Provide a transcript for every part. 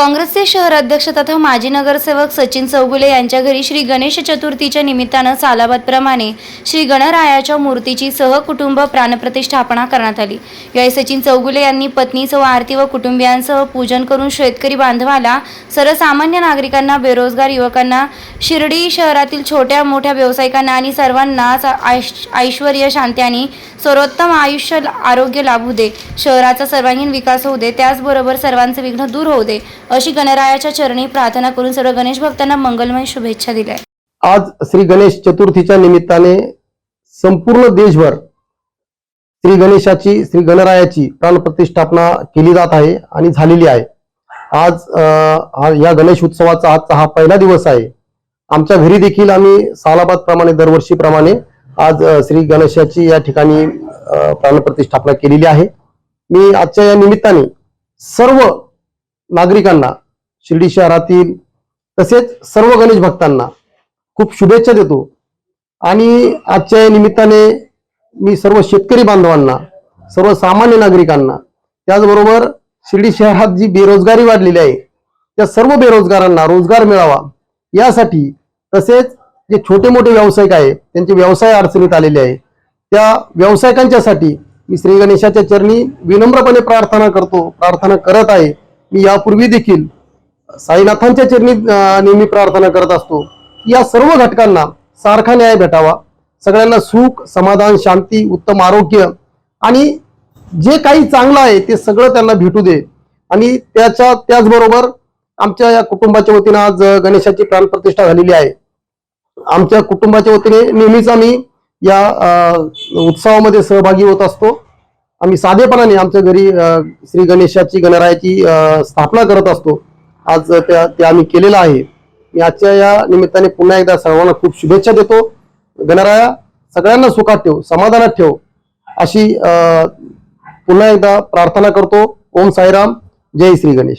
काँग्रेसचे शहर अध्यक्ष तथा माजी नगरसेवक सचिन चौगुले यांच्या घरी श्री गणेश चतुर्थीच्या निमित्तानं सालाबादप्रमाणे श्री गणरायाच्या मूर्तीची सहकुटुंब प्राणप्रतिष्ठापना करण्यात आली. यावेळी सचिन चौगुले यांनी पत्नीसह आरती व कुटुंबियांसह पूजन करून शेतकरी बांधवाला सर्वसामान्य नागरिकांना बेरोजगार युवकांना शिर्डी शहरातील छोट्या मोठ्या व्यावसायिकांना आणि सर्वांना ऐश- ऐश्वर शांती आणि सर्वोत्तम आयुष्य आरोग्य लाभू दे. शहराचा सर्वांगीण विकास होऊ दे त्याचबरोबर सर्वांचे विघ्न दूर होऊ दे अशी गणरायाच्या चरणी प्रार्थना करून सर्व गणेश भक्तांना मंगलमय शुभेच्छा दिल्या. आज श्री गणेश चतुर्थीच्या निमित्ताने संपूर्ण देशभर श्री गणेशाची श्री गणरायाची प्राणप्रतिष्ठापना केली जात आहे आणि झालेली आहे. आज या गणेश उत्सवाचा आजचा हा पहिला दिवस आहे. आमच्या घरी देखील आम्ही सालाबाद प्रमाणे दरवर्षीप्रमाणे आज श्री गणेशाची या ठिकाणी प्राणप्रतिष्ठापना केलेली आहे. मी आजच्या या निमित्ताने सर्व नागरिकांना शिर्डी शहरातील तसेच सर्व गणेश भक्तांना खूप शुभेच्छा देतो. आणि आजच्या या निमित्ताने मी सर्व शेतकरी बांधवांना सर्व सामान्य नागरिकांना त्याचबरोबर शिर्डी शहरात जी बेरोजगारी वाढलेली आहे त्या सर्व बेरोजगारांना रोजगार मिळावा यासाठी तसेच जे छोटे मोठे व्यावसायिक आहे त्यांचे व्यवसाय अडचणीत आलेले आहे. त्या व्यावसायिकांच्यासाठी मी श्री गणेशाच्या चरणी विनम्रपणे प्रार्थना करतो प्रार्थना करत आहे. मी यापूर्वी देखील साईनाथांच्या चरणी नेहमी प्रार्थना करत असतो. की या सर्व घटकांना सारखा न्याय भेटावा. सगळ्यांना सुख समाधान शांती उत्तम आरोग्य आणि जे काही चांगलं आहे ते सगळं त्यांना भेटू दे. आणि त्याच्या त्याचबरोबर आमच्या या कुटुंबाच्या वतीनं आज गणेशाची प्राणप्रतिष्ठा झालेली आहे. आमच्या कुटुंबाच्या वतीने नेहमीच आम्ही या उत्सवामध्ये सहभागी होत असतो. आम्ही साधेपणाने आमच्या घरी श्री गणेशाची गणरायाची स्थापना करत असतो. आज त्या ते आम्ही केलेलं आहे. मी आजच्या या निमित्ताने पुन्हा एकदा सर्वांना खूप शुभेच्छा देतो. गणराया सगळ्यांना सुखात ठेव समाधानात ठेव. अशी पुन्हा एकदा प्रार्थना करतो. ओम साईराम. जय श्री गणेश.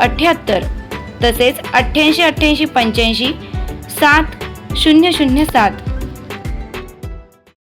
अठ्ठ्याहत्तर तसेच अठ्ठ्याऐंशी अठ्ठ्याऐंशी पंच्याऐंशी सात शून्य शून्य सात.